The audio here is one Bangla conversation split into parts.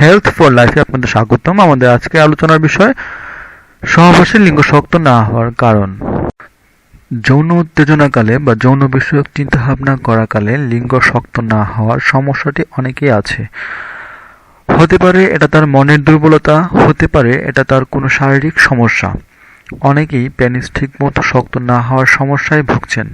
হেলথ ফর লাইফে আপনাদের স্বাগতম। আমাদের আজকে আলোচনার বিষয়, সহবাসের লিঙ্গ শক্ত না হওয়ার কারণ। যৌন উত্তেজনাকালে বা যৌন বিষয়ক চিন্তাভাবনা করাকালে লিঙ্গ শক্ত না হওয়ার সমস্যাটি অনেকেই আছে। হতে পারে এটা তার মনের দুর্বলতা, হতে পারে এটা তার কোনো শারীরিক সমস্যা। অনেকেই পেনিস ঠিকমতো শক্ত না হওয়ার সমস্যায় ভুগছেন।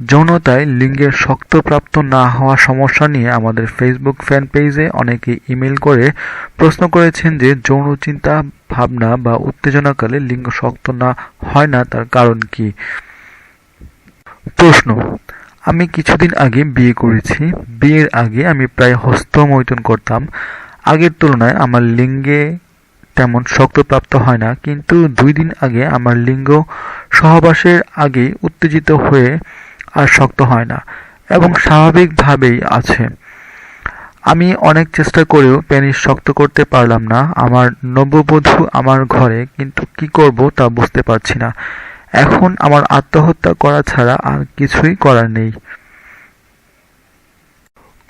যৌনতায় লিঙ্গের শক্তপ্রাপ্ত না হওয়া সমস্যা নিয়ে আমাদের ফেসবুক ফ্যান পেজে অনেকে ইমেল করে প্রশ্ন করেছেন যে যৌন চিন্তা ভাবনা বা উত্তেজনাকালে লিঙ্গ শক্ত না হয় না, তার কারণ কি? প্রশ্ন, আমি কিছুদিন আগে বিয়ে করেছি। বিয়ের আগে আমি প্রায় হস্তমৈথুন করতাম। আগের তুলনায় আমার লিঙ্গে তেমন শক্তপ্রাপ্ত হয় না। কিন্তু দুই দিন আগে আমার লিঙ্গ সহবাসের আগেই উত্তেজিত হয়ে আর শক্ত হয় না এবং স্বাভাবিকভাবেই আছে। আমি অনেক চেষ্টা করেও পেনিস শক্ত করতে পারলাম না। আমার নববধূ আমার ঘরে, কিন্তু কি করব তা বুঝতে পারছি না। এখন আমার আত্মহত্যা করা ছাড়া আর কিছুই করার নেই।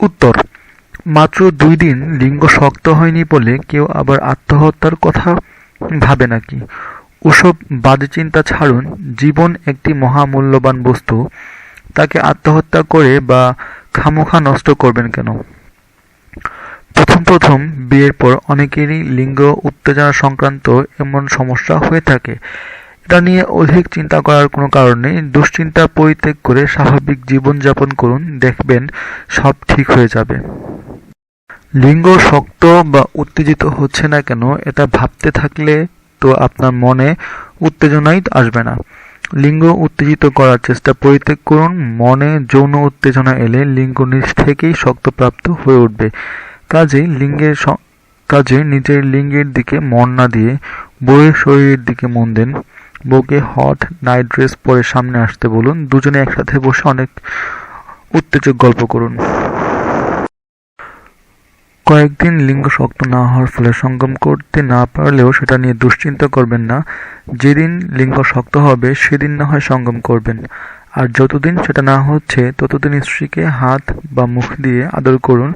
উত্তর, মাত্র দুই দিন লিঙ্গ শক্ত হয়নি বলে কেউ আবার আত্মহত্যার কথা ভাবে নাকি? ওসব বাজে চিন্তা ছাড়ুন, জীবন একটি মহামূল্যবান বস্তু। তাকে আত্মহত্যা করে বা খামোখা নষ্ট করবেন কেন? প্রথম প্রথম বিয়ের পর অনেকেরই লিঙ্গ উত্তেজনা সংক্রান্ত এমন সমস্যা হয়ে থাকে। এটা নিয়ে অধিক চিন্তা করার কোনো কারণ নেই। দুশ্চিন্তা পরিত্যাগ করে স্বাভাবিক জীবনযাপন করুন। দেখবেন সব ঠিক হয়ে যাবে। লিঙ্গ শক্ত বা উত্তেজিত হচ্ছে না কেন? এটা ভাবতে থাকলে তো আপনার মনে উত্তেজনাই আসবে না। লিঙ্গ উত্তেজিত করার চেষ্টা পরিত্যাগ করুন। মনে, যৌন উত্তেজনা এলে লিঙ্গ নিজ থেকেই শক্তপ্রাপ্ত হয়ে উঠবে। কাজেই লিঙ্গের কাজে নিজের লিঙ্গের দিকে মন না দিয়ে বইয়ের শরীরের দিকে মন দেন। বউকে হট নাইট ড্রেস পরে সামনে আসতে বলুন। দুজনে একসাথে বসে অনেক উত্তেজক গল্প করুন। কয়েকদিন লিঙ্গ শক্ত না হওয়ার ফলে সঙ্গম করতে না পারলেও সেটা নিয়ে দুশ্চিন্তা করবেন না। যেদিন লিঙ্গ শক্ত হবে, সেদিন না হয় সঙ্গম করবেন। আর যতদিন সেটা না হচ্ছে, ততদিন স্ত্রীকে হাত বা মুখ দিয়ে আদর করুন।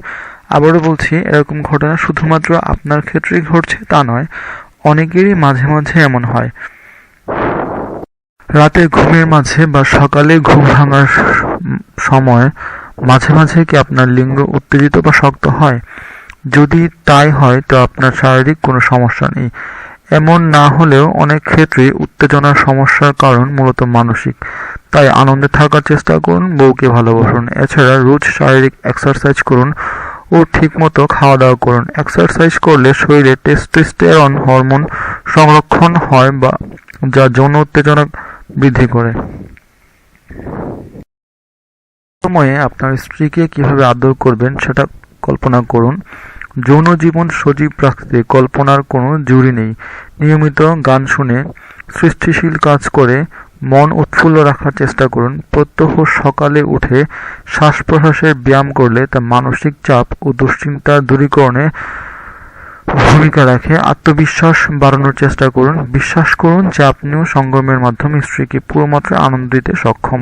আবারও বলছি, এরকম ঘটনা শুধুমাত্র আপনার ক্ষেত্রেই ঘটছে, তা নয়, অনেকেরই মাঝে মাঝে এমন হয়। রাতে ঘুমের মাঝে বা সকালে ঘুম ভাঙার সময় মাঝে মাঝে কি আপনার লিঙ্গ উত্তেজিত বা শক্ত হয়? যদি তাই হয়, তো আপনার শারীরিক কোনো সমস্যা নেই। এমন না হলেও অনেক ক্ষেত্রে উত্তেজনার সমস্যার কারণ মূলত মানসিক। তাই আনন্দে থাকার চেষ্টা করুন, বউকে ভালোবাসুন। এছাড়া রোজ শারীরিক এক্সারসাইজ করুন ও ঠিকমতো খাওয়া দাওয়া করুন। এক্সারসাইজ করলে শরীরে টেস্টোস্টেরন হরমোন সংরক্ষণ হয় বা, যা যৌন উত্তেজনা বৃদ্ধি করে। সময়ে আপনার স্ত্রীকে কীভাবে আদর করবেন, সেটা কল্পনা করুন, যৌন জীবন সজীব রাখতে কল্পনার কোনো জুড়ি নেই। নিয়মিত গান শুনে সৃষ্টিশীল কাজ করে মন উৎফুল্ল রাখার চেষ্টা করুন। প্রত্যহ সকালে উঠে শ্বাস প্রশ্বাসের ব্যায়াম করলে তা মানসিক চাপ ও দুশ্চিন্তার দূরীকরণে ভূমিকা রাখে। আত্মবিশ্বাস বাড়ানোর চেষ্টা করুন। বিশ্বাস করুন যে আপনিও সঙ্গমের মাধ্যমে স্ত্রীকে পুরোমাত্রা আনন্দ দিতে সক্ষম।